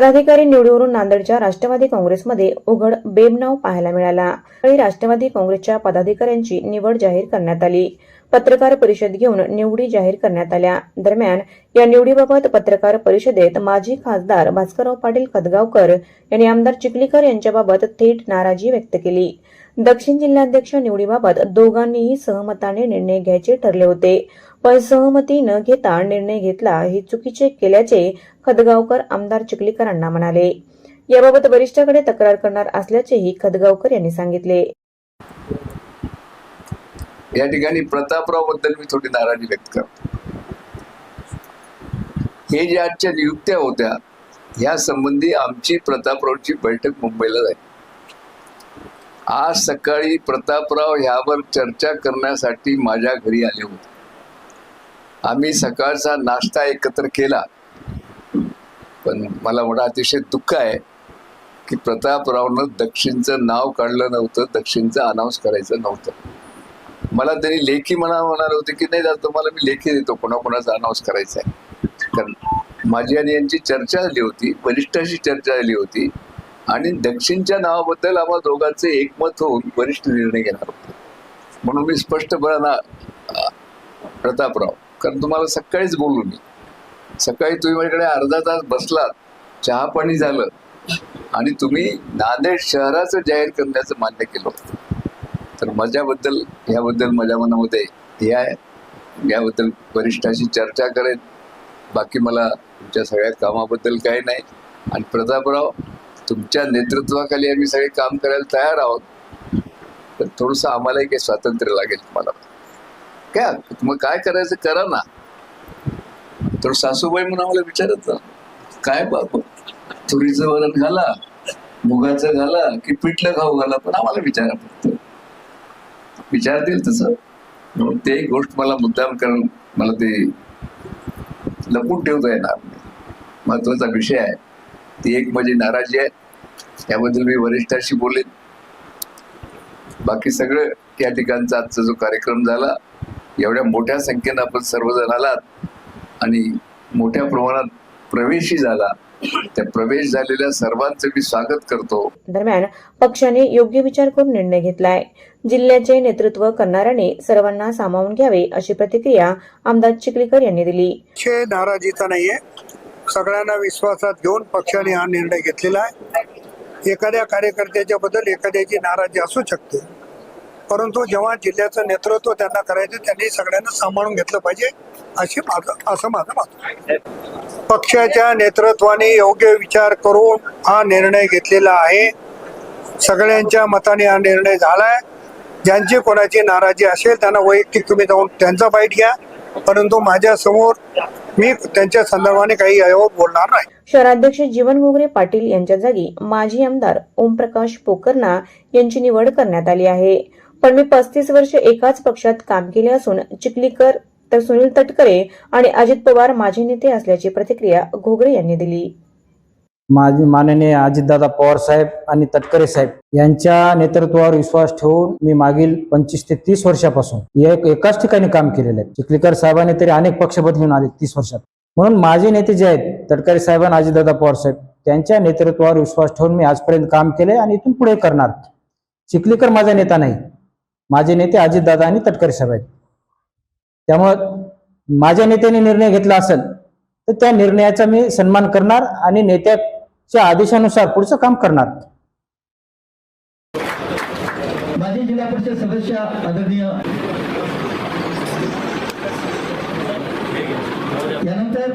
पदाधिकारी निवडीवरून नांदेडच्या राष्ट्रवादी काँग्रेसमध्ये उघड बेबनाव पाहायला मिळाला. राष्ट्रवादी काँग्रेसच्या पदाधिकाऱ्यांची निवड जाहीर करण्यात आली. पत्रकार परिषद घेऊन निवडी जाहीर करण्यात आल्या. दरम्यान या निवडीबाबत पत्रकार परिषदेत माजी खासदार भास्करराव पाटील खदगावकर यांनी आमदार चिखलीकर यांच्याबाबत थेट नाराजी व्यक्त केली. दक्षिण जिल्हाध्यक्ष निवडीबाबत दोघांनीही सहमताने निर्णय घ्यायचे ठरले होते. पण सहमती न घेता निर्णय घेतला हे चुकीचे केल्याचे खदगावकर आमदार चिखलीकरांना म्हणाले. याबाबत वरिष्ठाकडे तक्रार करणार असल्याचेही खदगावकर यांनी सांगितले. या ठिकाणी प्रतापरावबद्दल मी थोडी नाराजी व्यक्त करतो. हे जे आजच्या नियुक्त्या होत्या या संबंधी आमची प्रतापरावची बैठक मुंबईला झाली. आज सकाळी प्रतापराव ह्यावर चर्चा करण्यासाठी माझ्या घरी आले होते. आम्ही सकाळचा नाश्ता एकत्र केला. पण मला मोठा अतिशय दुःख आहे की प्रतापरावनं दक्षिणचं नाव काढलं नव्हतं दक्षिणचं अनाऊन्स करायचं नव्हतं. मला त्यांनी लेखी म्हणा म्हणाले होते की नाही तुम्हाला मला मी लेखी देतो कोणाकोणाचा अनाऊन्स करायचा आहे कारण माझी आणि यांची चर्चा झाली होती वरिष्ठाशी चर्चा झाली होती आणि दक्षिणच्या नावाबद्दल आम्हा दोघांचे एकमत होऊन वरिष्ठ निर्णय घेणार होते. म्हणून मी स्पष्टपणा प्रतापराव कारण तुम्हाला सकाळीच बोलू मी. सकाळी तुम्ही माझ्याकडे अर्धा तास बसलात चहा पाणी झालं आणि तुम्ही नांदेड शहराचं जाहीर करण्याचं मान्य केलं होतं. तर माझ्याबद्दल ह्याबद्दल माझ्या मनामध्ये हे आहे. याबद्दल वरिष्ठाशी चर्चा करेन. बाकी मला तुमच्या सगळ्या कामाबद्दल काही नाही. आणि प्रतापराव तुमच्या नेतृत्वाखाली आम्ही सगळे काम करायला तयार आहोत. तर थोडंसं आम्हाला काही स्वातंत्र्य लागेल तुम्हाला. काय? मग काय करायचं? करा ना. तर सासूबाई म्हणून आम्हाला विचारत काय बाप तुरीचं वरण घाला मुगाचं घाला की पिठलं खाऊ घाला पण आम्हाला विचारा फक्त. विचारतील तसं. म्हणून ते एक गोष्ट मला मुद्दाम कारण मला ते लपून ठेवता येणार महत्त्वाचा विषय आहे. ती एक माझी नाराजी आहे. याबद्दल मी वरिष्ठाशी बोलेन. बाकी सगळं या ठिकाणचा आजचा जो कार्यक्रम झाला एवढ्या मोठ्या संख्येनं आपण सर्वजण आलात आणि मोठ्या प्रमाणात प्रवेशही झाला. त्या प्रवेश झालेल्या सर्वांचं मी स्वागत करतो. दरम्यान पक्षाने योग्य विचार करून निर्णय घेतलाय. जिल्ह्याचे नेतृत्व करणाऱ्याने सर्वांना सामावून घ्यावे अशी प्रतिक्रिया आमदार चिखलीकर यांनी दिली. पक्ष नाराजीचा नाहीये. सगळ्यांना विश्वासात घेऊन पक्षाने हा निर्णय घेतलेला आहे. एखाद्या कार्यकर्त्याच्या बद्दल एखाद्याची नाराजी असू शकते. परंतु जेव्हा जिल्ह्याचं नेतृत्व त्यांना करायचं त्यांनी सगळ्यांना सांभाळून घेतलं पाहिजे अशी माझं असं माझं मत पक्षाच्या नेतृत्वाने योग्य विचार करून हा निर्णय घेतलेला आहे. सगळ्यांच्या मताने हा निर्णय झालाय. ज्यांची कोणाची नाराजी असेल त्यांना वैयक्तिक तुम्ही जाऊन त्यांचा बाईट घ्या. परंतु माझ्यासमोर मी त्यांच्या संदर्भाने काही यावर बोलणार नाही. शहराध्यक्ष जीवन घोगरे पाटील यांच्या जागी माजी आमदार ओमप्रकाश पोकरना यांची निवड करण्यात आली आहे. पण मी पस्तीस वर्ष एकाच पक्षात काम केले असून चिखलीकर तर सुनील तटकरे आणि अजित पवार माझे नेते असल्याची प्रतिक्रिया घोगरे यांनी दिली. माझे माननीय अजितदादा पवार साहेब आणि तटकरे साहेब यांच्या नेतृत्वावर विश्वास ठेवून मी मागील पंचवीस ते तीस वर्षापासून एक एकाच ठिकाणी काम केलेलं आहे. चिखलीकर साहेबांनी तरी अनेक पक्ष बदलून आले तीस वर्षात. म्हणून माझे नेते जे आहेत तटकरे साहेब आणि अजितदादा पवार साहेब त्यांच्या नेतृत्वावर विश्वास ठेवून मी आजपर्यंत काम केले आणि इथून पुढे करणार. चिखलीकर माझा नेता नाही. माझे नेते अजितदादा आणि तटकरे साहेब आहेत. त्यामुळं माझ्या नेत्याने निर्णय घेतला असेल तर त्या निर्णयाचा मी सन्मान करणार आणि नेत्याच्या आदेशानुसार पुढचं काम करणार. माजी जिल्हा परिषद सदस्य आदरणीय यानंतर